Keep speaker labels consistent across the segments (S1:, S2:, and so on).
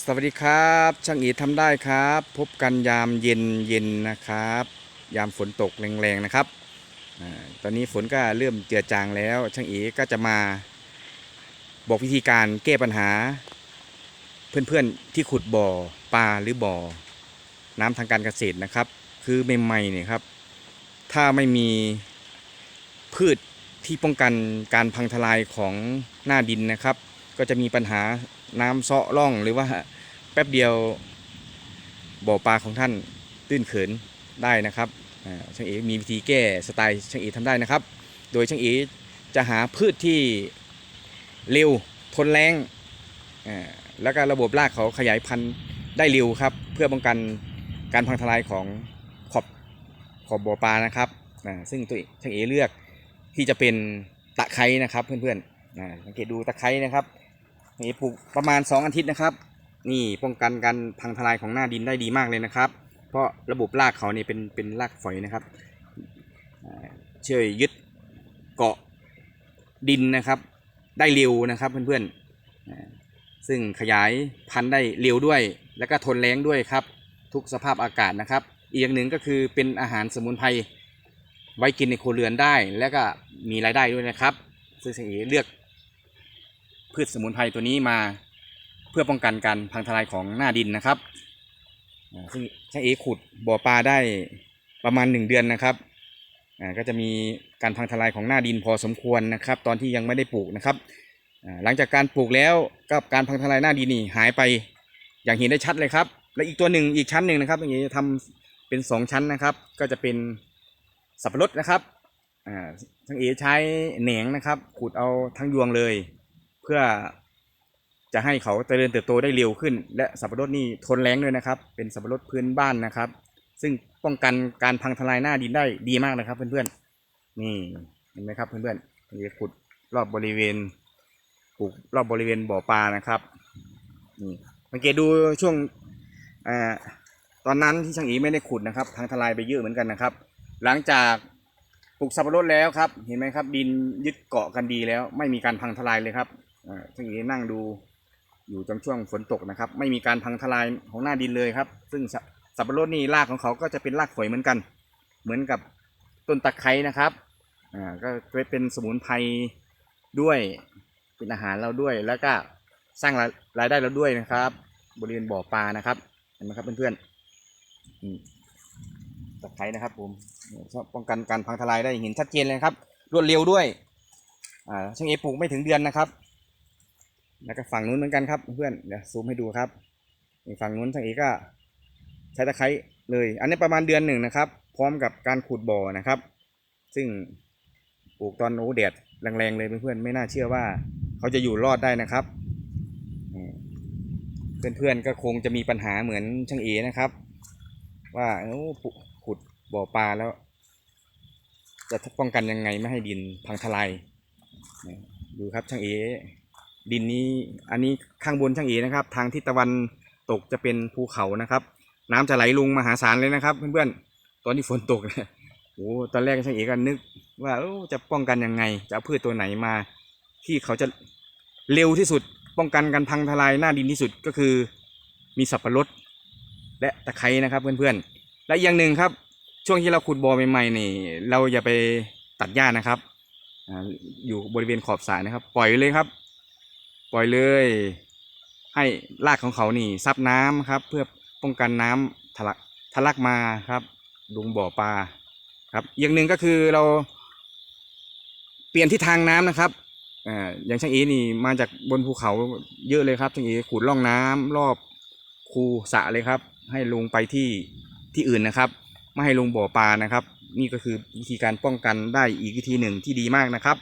S1: สวัสดีครับ ช่างอีทำได้ครับ พบกันยามเย็นเย็นนะครับ ยามฝนตกแรงๆนะครับอตอนนี้ฝนก็เริ่มเจือจางแล้ว ช่างอีก็จะมาบอกวิธีการแก้ปัญหา เพื่อนๆที่ขุดบ่อปลาหรือบ่อ น้ำทางการเกษตรนะครับ คือใหม่ๆเนี่ยครับ ถ้าไม่มีพืชที่ป้องกันการพังทลายของหน้าดินนะครับ ก็จะมีปัญหา น้ำเซาะร่องหรือว่าแป๊บเดียวบ่อปลาของท่านตื้นเขินได้นะครับช่างเอมีวิธีแก้สไตล์ช่างเอทำได้นะครับ โดยช่างเอจะหาพืชที่เร็วทนแรงแล้วก็ระบบรากเขาขยายพันธุ์ได้เร็วครับ เพื่อป้องกันการพังทลายของขอบขอบบ่อปลานะครับซึ่งตัวช่างเอเลือกที่จะเป็นตะไคร้นะครับเพื่อนๆสังเกตดูตะไคร้นะครับ นี่ปลูกประมาณ 2 อาทิตย์นะครับ นี่ป้องกันการพังทลายของหน้าดินได้ดีมากเลยนะครับ เพราะระบบรากเขานี่เป็นเป็นรากฝอยนะครับอ่าช่วยยึดเกาะดินนะครับ ได้เร็วนะครับเพื่อนๆซึ่งขยายพันธุ์ได้เร็วด้วย แล้วก็ทนแรงด้วยครับ ทุกสภาพอากาศนะครับ อีกอย่างหนึ่งก็คือเป็นอาหารสมุนไพรไว้กินในครัวเรือนได้ แล้วก็มีรายได้ด้วยนะครับ ซึ่งเสยเลือก พืชสมุนไพรตัวนี้มาเพื่อป้องกันการพังทลายของหน้าดินนะครับซึ่งช่างเอขุดบ่อปลาได้ประมาณหนึ่งเดือนนะครับก็จะมีการพังทลายของหน้าดินพอสมควรนะครับ ตอนที่ยังไม่ได้ปลูกนะครับหลังจากการปลูกแล้วก็การพังทลายหน้าดินนี่หายไปอย่างเห็นได้ชัดเลยครับ และอีกตัวหนึ่งอีกชั้นหนึ่งนะครับอย่างนี้จะทำเป็นสองชั้นนะครับ ก็จะเป็นสับปะรดนะครับอ่าช่างเอใช้แหนงนะครับขุดเอาทั้งยวงเลย เพื่อจะให้เขาเจริญเติบโตได้เร็วขึ้น และสับปะรดนี่ทนแรงด้วยนะครับ เป็นสับปะรดพื้นบ้านนะครับ ซึ่งป้องกันการพังทลายหน้าดินได้ดีมากนะครับ เพื่อนๆนี่เห็นไหมครับเพื่อนๆนี่ขุดรอบบริเวณปลูกรอบบริเวณบ่อปลานะครับนี่สังเกตดูช่วงอตอนนั้นที่ช่างอีไม่ได้ขุดนะครับพังทลายไปเยอะเหมือนกันนะครับ หลังจากปลูกสับปะรดแล้วครับ เห็นไหมครับ ดินยึดเกาะกันดีแล้ว ไม่มีการพังทลายเลยครับ อ่าช่งเอนั่งดูอยู่จนช่วงฝนตกนะครับ ไม่มีการพังทลายของหน้าดินเลยครับ ซึ่งสับปะรดนี่รากของเขาก็จะเป็นรากฝอยเหมือนกัน เหมือนกับต้นตะไคร้นะครับ อ่า ก็เป็นสมุนไพรด้วย เป็นอาหารเราด้วย แล้วก็สร้างรายได้เราด้วยนะครับ บริเวณบ่อปลานะครับ เห็นไหมครับเพื่อนๆอืมตะไคร้นะครับผมชอบป้องกันการพังทลายได้เห็นชัดเจนเลยครับ รวดเร็วด้วย อ่าช่างเอปลูกไม่ถึงเดือนนะครับ แล้วก็ฝั่งนู้นเหมือนกันครับเพื่อนเดี๋ยวซูมให้ดูครับฝั่งนู้นช่างเอก็ใช้ตะไคร้เลย อันนี้ประมาณเดือนหนึ่งนะครับ พร้อมกับการขุดบ่อนะครับ ซึ่งปลูกตอนโอ้แดดแรงๆเลยเพื่อนๆไม่น่าเชื่อว่าเขาจะอยู่รอดได้นะครับเพื่อนๆก็คงจะมีปัญหาเหมือนช่างเอนะครับ ว่าโอ้ขุดบ่อปลาแล้ว จะป้องกันยังไงไม่ให้ดินพังทลายดูครับช่างเอ ดินนี้อันนี้ข้างบนช่างเอนะครับ ทางทิศตะวันตกจะเป็นภูเขานะครับ น้ำจะไหลลงมหาศาลเลยนะครับ เพื่อนๆตอนที่ฝนตกเนี่ยโอ้ตอนแรกช่างเอก็นึก ว่าอจะป้องกันยังไง จะเอาพืชตัวไหนมา ที่เขาจะเร็วที่สุดป้องกันการพังทลายหน้าดินที่สุดก็คือมีสับปะรดและตะไคร้นะครับเพื่อนๆ และอย่างหนึ่งครับ ช่วงที่เราขุดบ่อใหม่ๆนี่ เราอย่าไปตัดหญ้านะครับ อยู่บริเวณขอบสระนะครับ ปล่อยเลยครับ ปล่อยเลย ให้รากของเขานี่ซับน้ำครับ เพื่อป้องกันน้ำทะลักทะลักมาครับลุงบ่อปลาครับอย่างหนึ่งก็คือเราเปลี่ยนทิศทางน้ำนะครับอ่าอย่างช่างเอนี่มาจากบนภูเขาเยอะเลยครับช่างเอขุดร่องน้ำรอบคูสระเลยครับ ให้ลงไปที่ที่อื่นนะครับ ไม่ให้ลงบ่อปลานะครับ นี่ก็คือวิธีการป้องกันได้อีกวิธีหนึ่งที่ดีมากนะครับ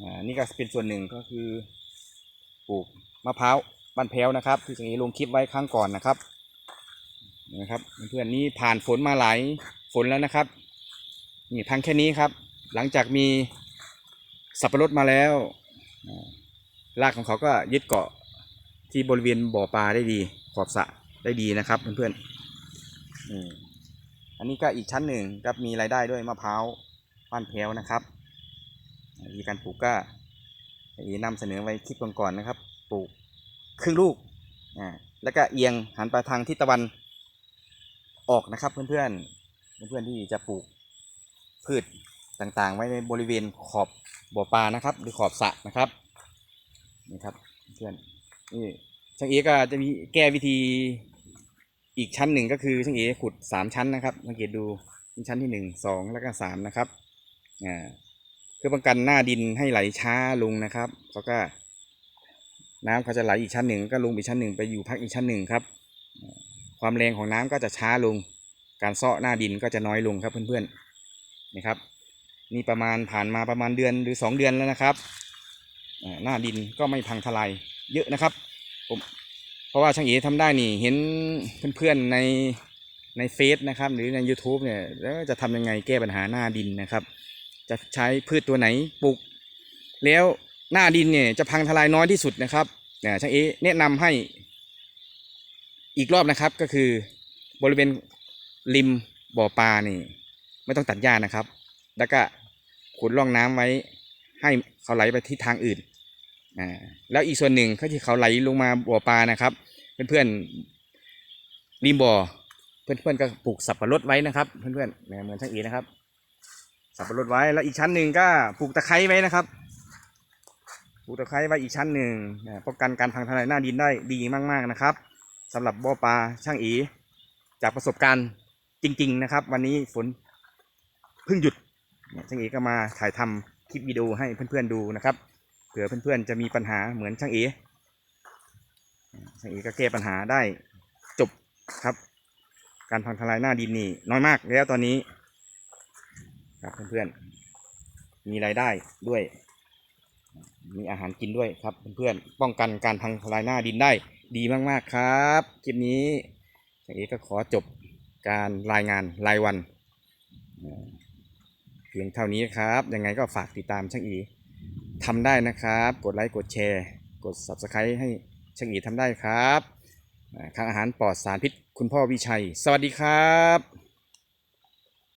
S1: อ่านี่ก็เป็นส่วนหนึ่งก็คือ ลูกมะพร้าวบ้านแพ้วนะครับ ที่สังเกตลงคลิปไว้ครั้งก่อนนะครับนะครับเพื่อนๆนี่ผ่านฝนมาหลายฝนแล้วนะครับนี่ทางแค่นี้ครับ หลังจากมีสับปะรดมาแล้วรากของเขาก็ยึดเกาะที่บริเวณบ่อปลาได้ดี ขอบสระได้ดีนะครับเพื่อนๆอันนี้ก็อีกชั้นหนึ่งครับมีรายได้ด้วยมะพร้าวบ้านแพ้วนะครับวิธีการปลูกก็อีนำเสนอไว้คลิปก่อนๆนะครับ ปลูกครึ่งลูกอ่าแล้วก็เอียงหันไปทางทิศตะวันออกนะครับเพื่อนๆเพื่อนที่จะปลูกพืชต่างๆ ไว้ในบริเวณขอบบ่อปลานะครับ หรือขอบสระนะครับนี่ครับเพื่อนนี่ช่างเอก็จะมีแก้วิธีอีกชั้นหนึ่งก็คือช่างเอขุดสามชั้นนะครับสังเกตดูชั้นที่หนึ่งสองแล้วก็สามนะครับอ่าเพื่อป้องกันหน้าดินให้ไหลช้าลงนะครับเขาก็ น้ำเขาจะไหลอีกชั้นหนึ่งก็ลงไปชั้นหนึ่งไปอยู่พักอีกชั้นหนึ่งครับความแรงของน้ำก็จะช้าลง การเซาะหน้าดินก็จะน้อยลงครับเพื่อนๆนี่ครับนี่ประมาณผ่านมาประมาณเดือนหรือสองเดือนแล้วนะครับหน้าดินก็ไม่พังทลายเยอะนะครับผมเพราะว่าช่างเอ๋ทำได้นี่เห็นเพื่อนๆในในเฟซนะครับหรือใน YouTube เนี่ยแล้วจะทำยังไงแก้ปัญหาหน้าดินนะครับ จะใช้พืชตัวไหนปลูก แล้ว หน้าดินเนี่ยจะพังทลายน้อยที่สุดนะครับเนี่ยช่างเอแนะนำให้อีกรอบนะครับก็คือบริเวณริมบ่อปลานี่ ไม่ต้องตัดหญ้านะครับ แล้วก็ขุดร่องน้ำไว้ให้เขาไหลไปทิศทางอื่นอ่าแล้วอีกส่วนหนึ่งก็ที่เขาไหลลงมาบ่อปลานะครับเพื่อนๆริมบ่อเพื่อนๆก็ปลูกสับปะรดไว้นะครับ เพื่อนๆเนี่ยเหมือนช่างเอนะครับ สับปะรดไว้แล้วอีกชั้นหนึ่งก็ปลูกตะไคร้ไว้นะครับ ลูกตะไคร้ไว้อีกชั้นหนึ่งป้องกันการพังทลายหน้าดินได้ดีมากๆนะครับสำหรับบ่อปลาช่างอีจากประสบการณ์จริง ๆ นะครับ วันนี้ฝนเพิ่งหยุดช่างเอก็มาถ่ายทำคลิปวิดีโอให้เพื่อนๆดูนะครับเผื่อเพื่อนๆจะมีปัญหาเหมือนช่างเอช่างเอก็แก้ปัญหาได้จบครับ การพังทลายหน้าดินนี่น้อยมากแล้วตอนนี้ ครับเพื่อนๆมีรายได้ด้วย มีอาหารกินด้วยครับเพื่อนๆป้องกันการพังทลายหน้าดินได้ดีมากๆครับคลิปนี้ช่างเอกก็ขอจบการรายงานรายวันเพียงเท่านี้ครับยังไงก็ฝากติดตามช่างอีทำได้นะครับ กดไลค์กดแชร์ กด subscribe ให้ช่างอีทำได้ครับทางอาหารปลอดสารพิษคุณพ่อวิชัย สวัสดีครับ